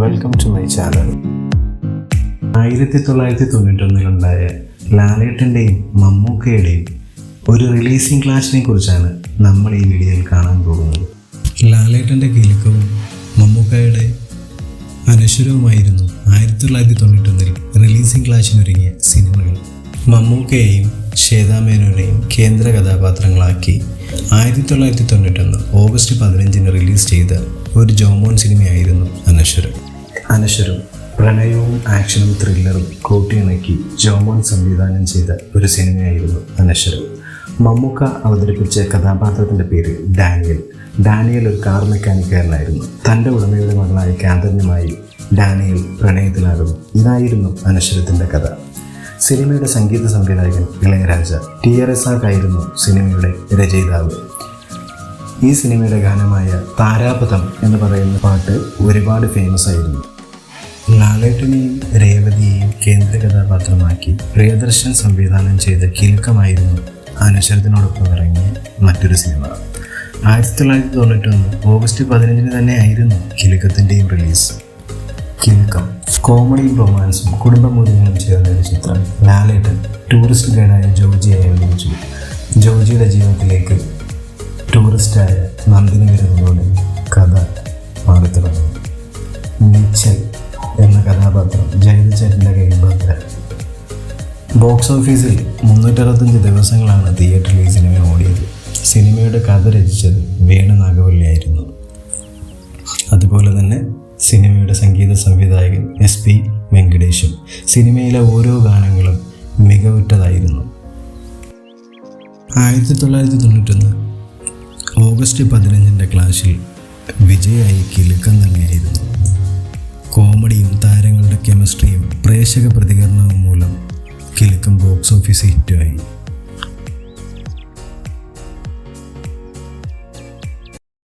Welcome to my channel ആയിരത്തി തൊള്ളായിരത്തി തൊണ്ണൂറ്റൊന്നിലുണ്ടായ ലാലേട്ടന്റെയും മമ്മൂക്കയുടെയും ഒരു റിലീസിംഗ് ക്ലാഷിനെ കുറിച്ചാണ് നമ്മൾ ഈ വീഡിയോയിൽ കാണാൻ പോകുന്നത്. ലാലേട്ടന്റെ കിലുക്കവും മമ്മൂക്കയുടെ അനശ്വരവുമായിരുന്നു ആയിരത്തി തൊള്ളായിരത്തി തൊണ്ണൂറ്റൊന്നിൽ റിലീസിംഗ് ക്ലാഷിനൊരുങ്ങിയ സിനിമകൾ. മമ്മൂക്കയെയും ശ്വേതാമേനോനെയും കേന്ദ്ര കഥാപാത്രങ്ങളാക്കി ആയിരത്തി തൊള്ളായിരത്തി തൊണ്ണൂറ്റൊന്ന് ഓഗസ്റ്റ് പതിനഞ്ചിന് റിലീസ് ചെയ്ത ഒരു ജോമോൻ സിനിമയായിരുന്നു അനശ്വരൻ അനശ്വരം. പ്രണയവും ആക്ഷനും ത്രില്ലറും കൂട്ടിയിണക്കി ജോമോൻ സംവിധാനം ചെയ്ത ഒരു സിനിമയായിരുന്നു അനശ്വരം. മമ്മൂക്ക അവതരിപ്പിച്ച കഥാപാത്രത്തിന്റെ പേര് ഡാനിയൽ. ഡാനിയൽ ഒരു കാർ മെക്കാനിക്കാരനായിരുന്നു. തന്റെ ഉടമയുടെ മകളായ കാന്തന്യമായി ഡാനിയൽ പ്രണയത്തിലാകുന്നു. ഇതായിരുന്നു അനശ്വരത്തിന്റെ കഥ. സിനിമയുടെ സംഗീത സംവിധായകൻ ഇളയരാജ ടി ആർ എസ് ആയിരുന്നു സിനിമയുടെ രചയിതാവ്. ഈ സിനിമയുടെ ഗാനമായ താരാപഥം എന്ന് പറയുന്ന പാട്ട് ഒരുപാട് ഫേമസ് ആയിരുന്നു. ലാലേട്ടനെയും രേവതിയെയും കേന്ദ്ര കഥാപാത്രമാക്കി പ്രിയദർശൻ സംവിധാനം ചെയ്ത കിലുക്കമായിരുന്നു അനശ്വരത്തിനോടൊപ്പം ഇറങ്ങിയ മറ്റൊരു സിനിമ. ആയിരത്തി തൊള്ളായിരത്തി തൊണ്ണൂറ്റൊന്ന് ഓഗസ്റ്റ് പതിനഞ്ചിന് തന്നെ ആയിരുന്നു കിലുക്കത്തിന്റെയും റിലീസ്. കിലുക്കം കോമഡിയും റൊമാൻസും ചിത്രം ലാലേട്ടൻ ടൂറിസ്റ്റ് ഗൈഡായ ജോജിയെ വിളിച്ചു. ജോജിയുടെ ജീവിതത്തിലേക്ക് ടൂറിസ്റ്റായ നന്ദിനി വരുന്നതോടെ കഥ മാറിത്തുടങ്ങുന്നു നിച്ചൽ എന്ന കഥാപാത്രം ജയതചേട്ടന്റെ ഭദ്ര ബോക്സ് ഓഫീസിൽ മുന്നൂറ്ററുപത്തഞ്ച് ദിവസങ്ങളാണ് തിയേറ്ററിൽ ഈ സിനിമ ഓടിയത്. സിനിമയുടെ കഥ രചിച്ചത് വേണു നാഗവല്ലിയായിരുന്നു. അതുപോലെ തന്നെ സിനിമയുടെ സംഗീത സംവിധായകൻ എസ് പി വെങ്കടേഷും സിനിമയിലെ ഓരോ ഗാനങ്ങളും മികവുറ്റതായിരുന്നു. ആയിരത്തി തൊള്ളായിരത്തി തൊണ്ണൂറ്റൊന്ന് ഓഗസ്റ്റ് പതിനഞ്ചിന്റെ ക്ലാഷിൽ വിജയായി കിലുക്കം തന്നെയായിരുന്നു കോമഡിയും താരങ്ങളുടെ കെമിസ്ട്രിയും പ്രേക്ഷക പ്രതികരണവും മൂലം കിലുക്കം ബോക്സ് ഓഫീസ് ഹിറ്റായി